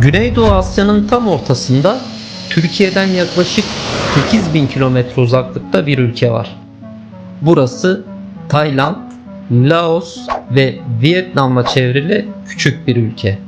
Güneydoğu Asya'nın tam ortasında Türkiye'den yaklaşık 8000 kilometre uzaklıkta bir ülke var. Burası Tayland, Laos ve Vietnam'la çevrili küçük bir ülke.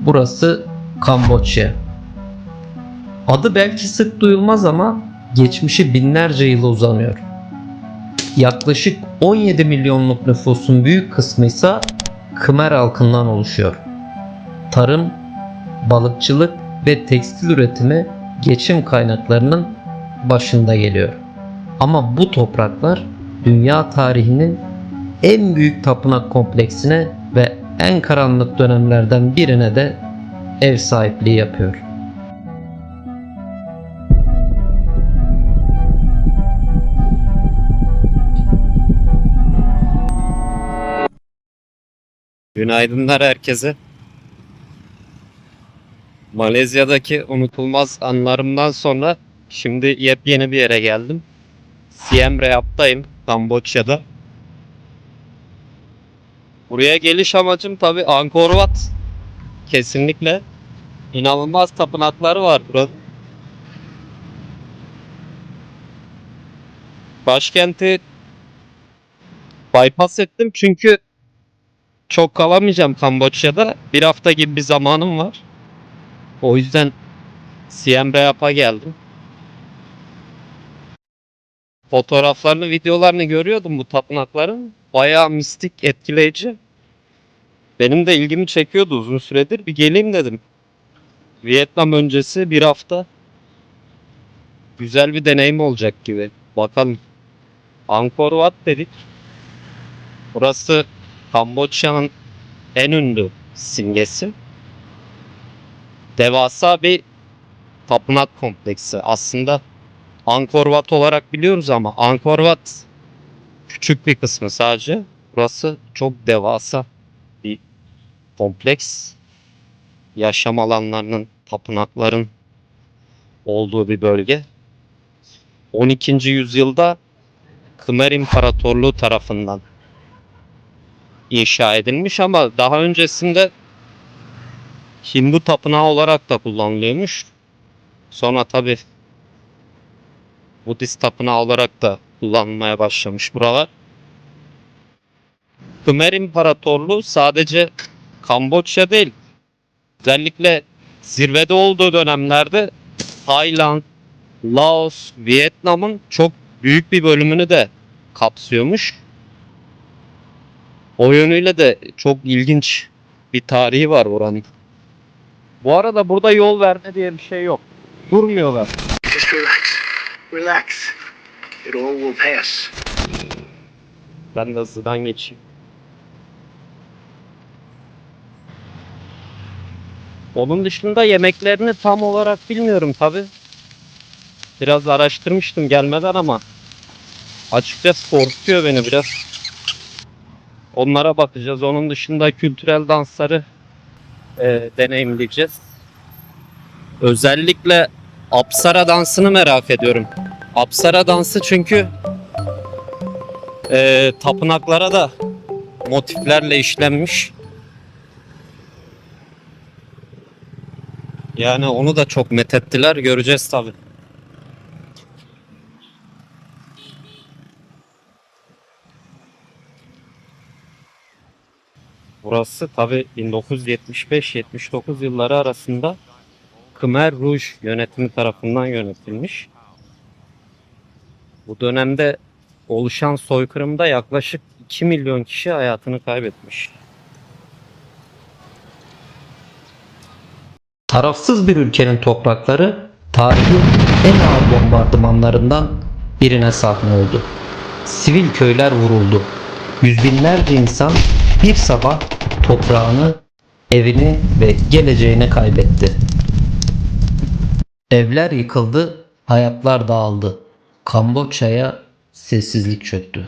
Burası Kamboçya. Adı belki sık duyulmaz ama geçmişi binlerce yıla uzanıyor. Yaklaşık 17 milyonluk nüfusun büyük kısmı ise Khmer halkından oluşuyor. Tarım, balıkçılık ve tekstil üretimi geçim kaynaklarının başında geliyor. Ama bu topraklar dünya tarihinin en büyük tapınak kompleksine ve en karanlık dönemlerden birine de ev sahipliği yapıyor. Günaydınlar herkese. Malezya'daki unutulmaz anlarımdan sonra şimdi yepyeni bir yere geldim. Siem Reap'tayım, Kamboçya'da. Buraya geliş amacım tabi Angkor Wat. Kesinlikle. İnanılmaz tapınakları var burada. Başkenti bypass ettim çünkü çok kalamayacağım Kamboçya'da. Bir hafta gibi bir zamanım var. O yüzden Siem Reap'a geldim. Fotoğraflarını, videolarını görüyordum bu tapınakların. Bayağı mistik, etkileyici. Benim de ilgimi çekiyordu uzun süredir. Bir geleyim dedim. Vietnam öncesi bir hafta. Güzel bir deneyim olacak gibi. Bakalım. Angkor Wat dedik. Burası Kamboçya'nın en ünlü simgesi. Devasa bir tapınak kompleksi. Aslında Angkor Wat olarak biliyoruz ama Angkor Wat küçük bir kısmı sadece. Burası çok devasa bir kompleks. Yaşam alanlarının, tapınakların olduğu bir bölge. 12. yüzyılda Khmer İmparatorluğu tarafından inşa edilmiş ama daha öncesinde Hindu tapınağı olarak da kullanılıyormuş. Sonra tabi Budist tapınağı olarak da kullanılmaya başlamış buralar. Khmer İmparatorluğu sadece Kamboçya değil, özellikle zirvede olduğu dönemlerde Tayland, Laos, Vietnam'ın çok büyük bir bölümünü de kapsıyormuş. O yönüyle de çok ilginç bir tarihi var oranın. Bu arada burada yol verme diye bir şey yok. Durmuyorlar. Just relax. Relax. It all will pass. Ben de hızlıdan geçeyim. Onun dışında yemeklerini tam olarak bilmiyorum tabi. Biraz araştırmıştım gelmeden ama açıkçası korkutuyor beni biraz. Onlara bakacağız. Onun dışında kültürel dansları e, deneyimleyeceğiz. Özellikle Apsara dansını merak ediyorum. Apsara dansı çünkü e, tapınaklara da motiflerle işlenmiş. Yani onu da çok methettiler. Göreceğiz tabi. Burası tabi 1975-79 yılları arasında Khmer Rouge yönetimi tarafından yönetilmiş. Bu dönemde oluşan soykırımda yaklaşık 2 milyon kişi hayatını kaybetmiş. Tarafsız bir ülkenin toprakları tarihin en ağır bombardımanlarından birine sahne oldu. Sivil köyler vuruldu. Yüz binlerce insan bir sabah toprağını, evini ve geleceğini kaybetti. Evler yıkıldı, hayatlar dağıldı. Kamboçya'ya sessizlik çöktü.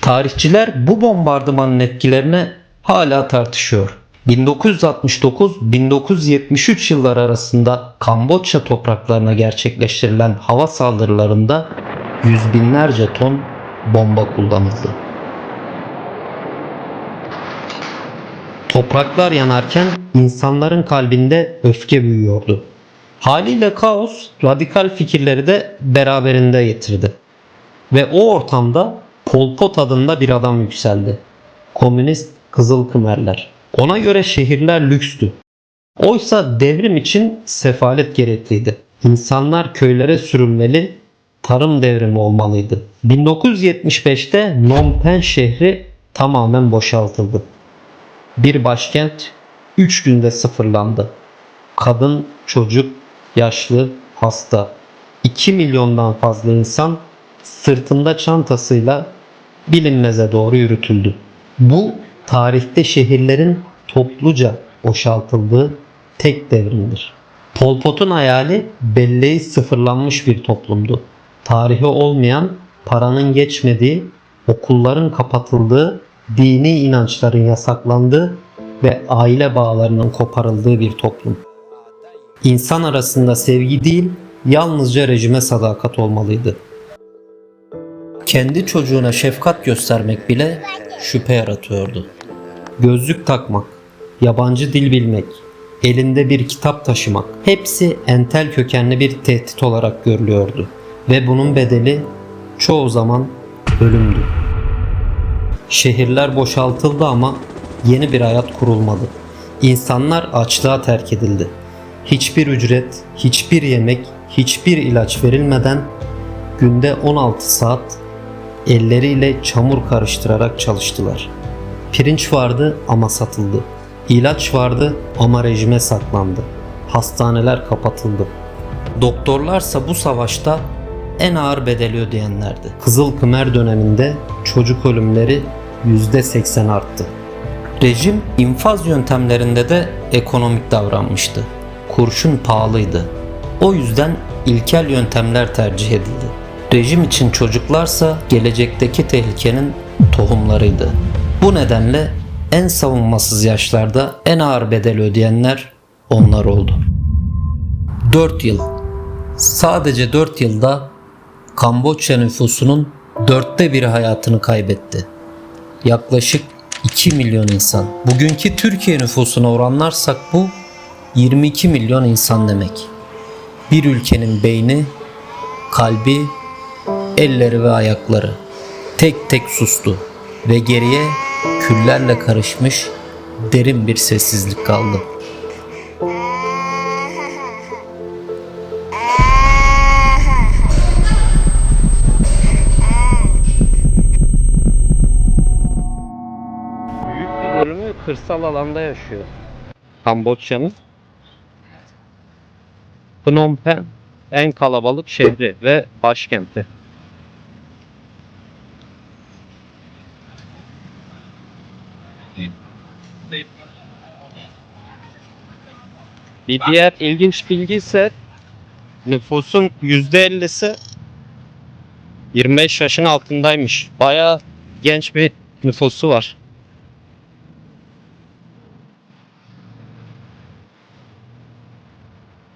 Tarihçiler bu bombardımanın etkilerini hala tartışıyor. 1969-1973 yılları arasında Kamboçya topraklarına gerçekleştirilen hava saldırılarında yüz binlerce ton bomba kullanıldı. Topraklar yanarken insanların kalbinde öfke büyüyordu. Haliyle kaos radikal fikirleri de beraberinde getirdi. Ve o ortamda Pol Pot adında bir adam yükseldi. Komünist Kızıl Kımerler. Ona göre şehirler lükstü. Oysa devrim için sefalet gerekliydi. İnsanlar köylere sürülmeli, tarım devrimi olmalıydı. 1975'te Phnom şehri tamamen boşaltıldı. Bir başkent 3 günde sıfırlandı. Kadın, çocuk, yaşlı, hasta. 2 milyondan fazla insan sırtında çantasıyla bilinmeze doğru yürütüldü. Bu tarihte şehirlerin topluca boşaltıldığı tek devrimdir. Pol Pot'un hayali belleği sıfırlanmış bir toplumdu. Tarihi olmayan, paranın geçmediği, okulların kapatıldığı, dini inançların yasaklandığı ve aile bağlarının koparıldığı bir toplum. İnsan arasında sevgi değil, yalnızca rejime sadakat olmalıydı. Kendi çocuğuna şefkat göstermek bile şüphe yaratıyordu. Gözlük takmak, yabancı dil bilmek, elinde bir kitap taşımak hepsi entel kökenli bir tehdit olarak görülüyordu ve bunun bedeli çoğu zaman ölümdü. Şehirler boşaltıldı ama yeni bir hayat kurulmadı. İnsanlar açlığa terk edildi. Hiçbir ücret, hiçbir yemek, hiçbir ilaç verilmeden günde 16 saat elleriyle çamur karıştırarak çalıştılar. Pirinç vardı ama satıldı. İlaç vardı ama rejime saklandı. Hastaneler kapatıldı. Doktorlarsa bu savaşta en ağır bedeli ödeyenlerdi. Kızıl Kımer döneminde çocuk ölümleri %80 arttı. Rejim infaz yöntemlerinde de ekonomik davranmıştı. Kurşun pahalıydı. O yüzden ilkel yöntemler tercih edildi. Rejim için çocuklarsa gelecekteki tehlikenin tohumlarıydı. Bu nedenle en savunmasız yaşlarda en ağır bedel ödeyenler onlar oldu. 4 yıl. Sadece 4 yılda Kamboçya nüfusunun dörtte biri hayatını kaybetti. Yaklaşık 2 milyon insan. Bugünkü Türkiye nüfusuna oranlarsak bu 22 milyon insan demek. Bir ülkenin beyni, kalbi, elleri ve ayakları tek tek sustu ve geriye küllerle karışmış derin bir sessizlik kaldı. Kırsal alanda yaşıyor. Kamboçya'nın. Phnom Penh en kalabalık şehri ve başkenti. Bir diğer ilginç bilgi ise nüfusun %50'si 25 yaşın altındaymış. Bayağı genç bir nüfusu var.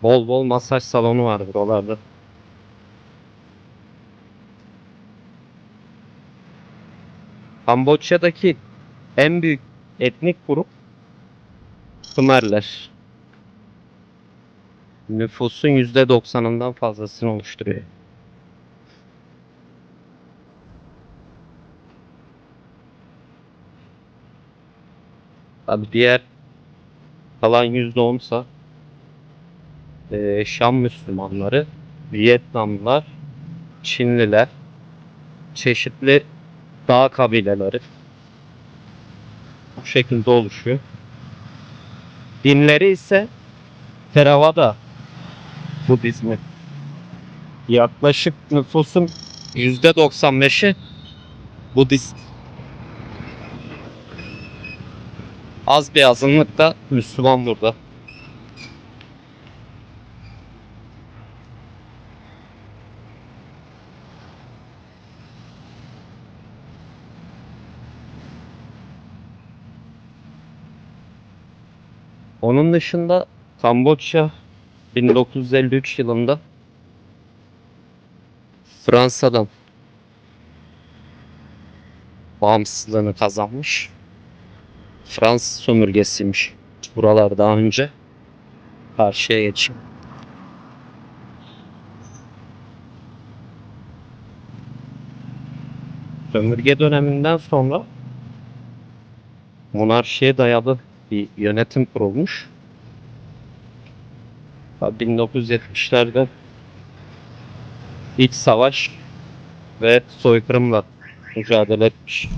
Bol bol masaj salonu var buralarda. Kamboçya'daki en büyük etnik grup Khmerler. Nüfusun %90'ından fazlasını oluşturuyor. Tabi diğer kalan %10'sa eee Şam Müslümanları, Vietnamlılar, Çinliler, çeşitli dağ kabileleri bu şekilde oluşuyor. Dinleri ise Theravada Budizmi. Yaklaşık nüfusun %95'i Budist. Az bir azınlık da Müslüman burada. Onun dışında Kamboçya 1953 yılında Fransa'dan bağımsızlığını kazanmış. Fransız sömürgesiymiş. Buralar daha önce. Karşıya geçeyim. Sömürge döneminden sonra monarşiye dayalı bir yönetim kurulmuş. Ta 1970'lerde iç savaş ve soykırımla mücadele etmiş.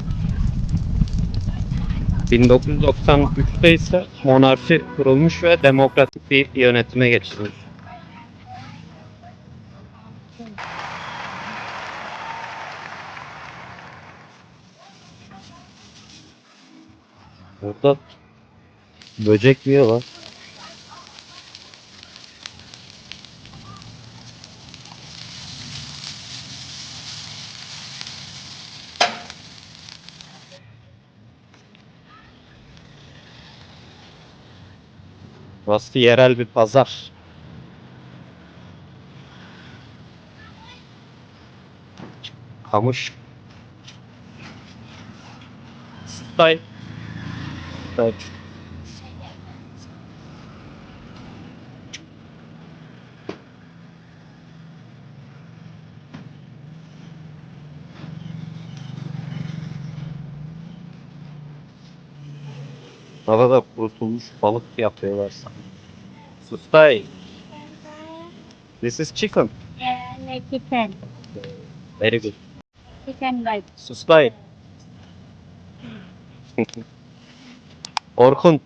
1993'te ise monarşi kurulmuş ve demokratik bir yönetime geçilmiş. Burada böcek yiyorlar. Burası yerel bir pazar. Kamış. Stay. Stay. Arada kurutulmuş balık yapıyorlar sanki. Sustai. This is chicken. Yeah, like chicken. Very good. Chicken like Sustai. Orkun.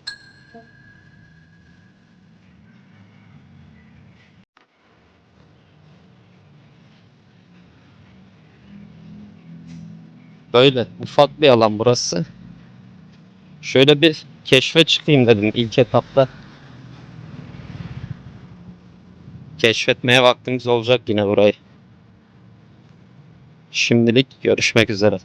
Böyle ufak bir alan burası. Şöyle bir keşfe çıkayım dedim ilk etapta. Keşfetmeye vaktimiz olacak yine burayı. Şimdilik görüşmek üzere.